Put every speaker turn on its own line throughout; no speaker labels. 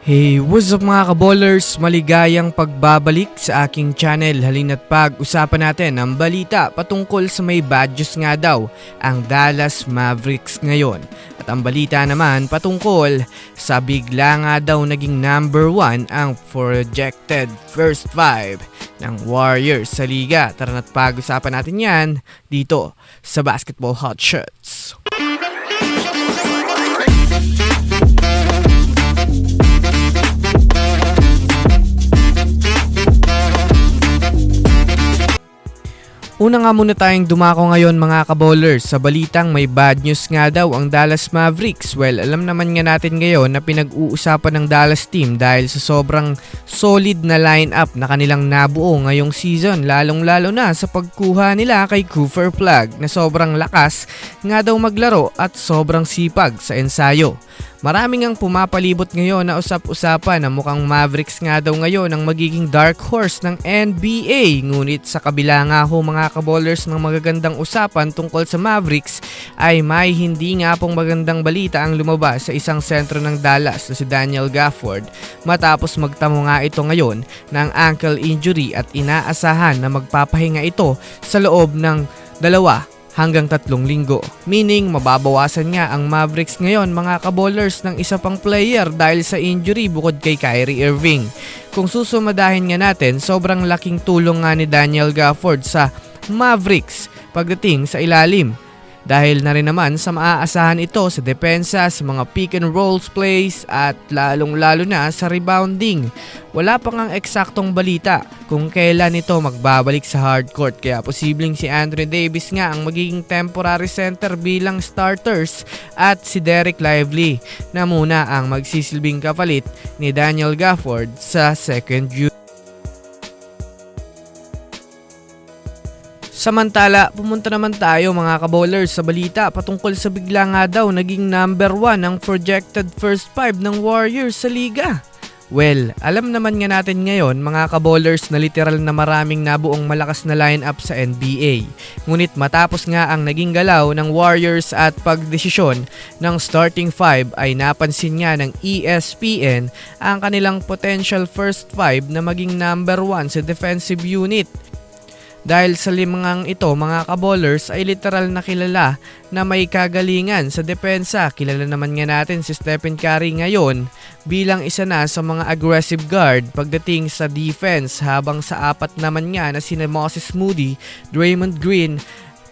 Hey, what's up mga kaballers? Maligayang pagbabalik sa aking channel. Halina't pag-usapan natin ang balita patungkol sa may badges nga daw ang Dallas Mavericks ngayon. At ang balita naman patungkol sa bigla nga daw naging number 1 ang projected first five ng Warriors sa liga. Tara na't pag-usapan natin yan dito sa Basketball Hot Shots. Una nga muna tayong dumako ngayon mga kabowlers sa balitang may bad news nga daw ang Dallas Mavericks. Well, alam naman nga natin ngayon na pinag-uusapan ng Dallas team dahil sa sobrang solid na lineup na kanilang nabuo ngayong season. Lalong-lalo na sa pagkuha nila kay Cooper Plug na sobrang lakas nga daw maglaro at sobrang sipag sa ensayo. Maraming ang pumapalibot ngayon na usap-usapan na mukhang Mavericks nga daw ngayon ang magiging dark horse ng NBA. Ngunit sa kabila nga ho mga kaballers ng magagandang usapan tungkol sa Mavericks ay may hindi nga pong magandang balita ang lumabas sa isang sentro ng Dallas na si Daniel Gafford matapos magtamo nga ito ngayon ng ankle injury at inaasahan na magpapahinga ito sa loob ng dalawa hanggang tatlong linggo. Meaning, mababawasan nga ang Mavericks ngayon mga kabowlers ng isa pang player dahil sa injury bukod kay Kyrie Irving. Kung susumadahin nga natin, sobrang laking tulong nga ni Daniel Gafford sa Mavericks pagdating sa ilalim. Dahil na rin naman sa maaasahan ito sa depensa, sa mga pick and rolls plays at lalong lalo na sa rebounding. Wala pa ngang eksaktong balita kung kailan ito magbabalik sa hardcourt kaya posibleng si Anthony Davis nga ang magiging temporary center bilang starters at si Derek Lively na muna ang magsisilbing kapalit ni Daniel Gafford sa second unit. Samantala, pumunta naman tayo mga kabowlers sa balita patungkol sa bigla nga daw naging number 1 ang projected first 5 ng Warriors sa liga. Well, alam naman nga natin ngayon mga kabowlers na literal na maraming nabuong malakas na lineup sa NBA. Ngunit matapos nga ang naging galaw ng Warriors at pagdesisyon ng starting 5 ay napansin nga ng ESPN ang kanilang potential first 5 na maging number 1 sa defensive unit. Dahil sa limangang ito mga kabowlers ay literal na kilala na may kagalingan sa depensa. Kilala naman nga natin si Stephen Curry ngayon bilang isa na sa mga aggressive guard pagdating sa defense habang sa apat naman nga na sina Moses Moody, Draymond Green,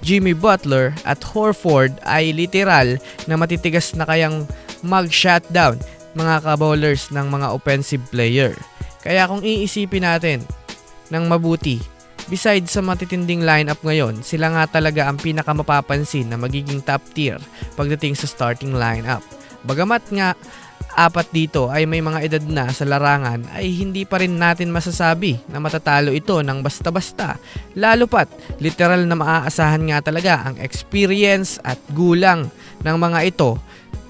Jimmy Butler at Horford ay literal na matitigas na kayang mag-shutdown mga kabowlers ng mga offensive player. Kaya kung iisipin natin ng mabuti, Besides sa matitinding lineup ngayon, sila nga talaga ang pinakamapapansin na magiging top tier pagdating sa starting lineup. Bagamat nga apat dito ay may mga edad na sa larangan ay hindi pa rin natin masasabi na matatalo ito ng basta-basta. Lalo pat literal na maaasahan nga talaga ang experience at gulang ng mga ito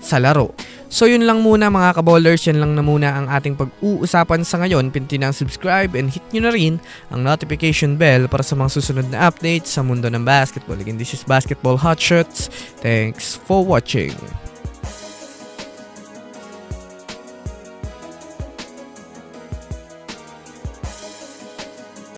sa laro. So yun lang muna mga kabowlers, yan lang na muna ang ating pag-uusapan sa ngayon. Pinti ng subscribe and hit nyo na rin ang notification bell para sa mga susunod na updates sa mundo ng basketball. Again, this is Basketball Hot Shots. Thanks for watching.